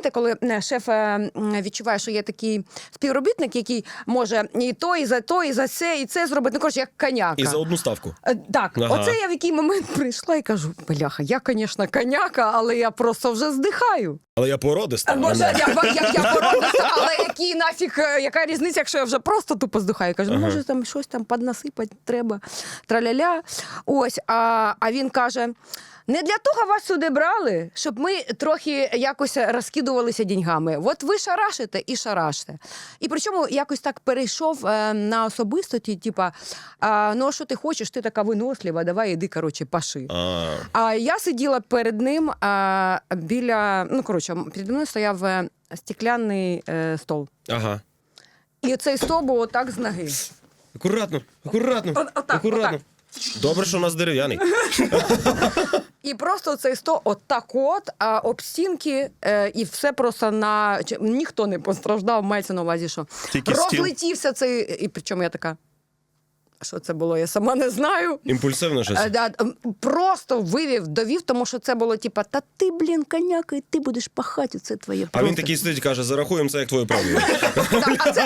знаєте, коли е, шеф е, відчуває, що є такий співробітник, який може і то, і за то, і за це, і це зробити. Ну, коротше, як коняка. І за одну ставку. Е, Так, Ага. оце я в який момент прийшла і кажу: бляха, я, звісно, коняка, але я просто вже здихаю. Але я породиста. а Може, я, я, я породиста, але які нафіг, е, яка різниця, якщо я вже просто тупо здихаю? Кажу, ну Ага. може там щось там поднасипати треба, траляля. Ось, а, а він каже. Не для того вас сюди брали, щоб ми трохи якось розкидувалися деньгами. От ви шарашите і шараште. І причому якось так перейшов е, на особистості, типа, а, ну а що ти хочеш, ти така винослива, давай іди, коротше, паши. А, А я сиділа перед ним а, біля. Ну, коротше, переді мною стояв е, стекляний е, стол. ага. І цей стол був отак з ноги. Акуратно, акуратно, От- отак, акуратно. Добре, що у нас дерев'яний. І просто цей стол отак от, а об стінки, е, і все просто на. чи- Ніхто не постраждав, мається на увазі, що Тільки стіл. розлетівся цей. І причому я така. Що це було? Я сама не знаю. Імпульсивно щось. Е, да, просто вивів, довів, тому що це було типа, та ти, блін, коняка, і ти будеш пахати, це твоє право. А він такий сидить каже: зарахуємо це як твою правду.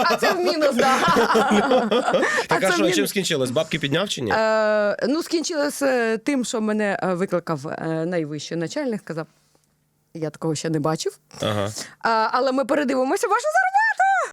А, це, в мінус, да. Так а що, чим скінчилось? Бабки підняв чи ні? Е, ну, скінчилося тим, що мене е, викликав е, найвищий начальник, сказав. Я такого ще не бачив. Ага. А, але ми передивимося вашу зарплату.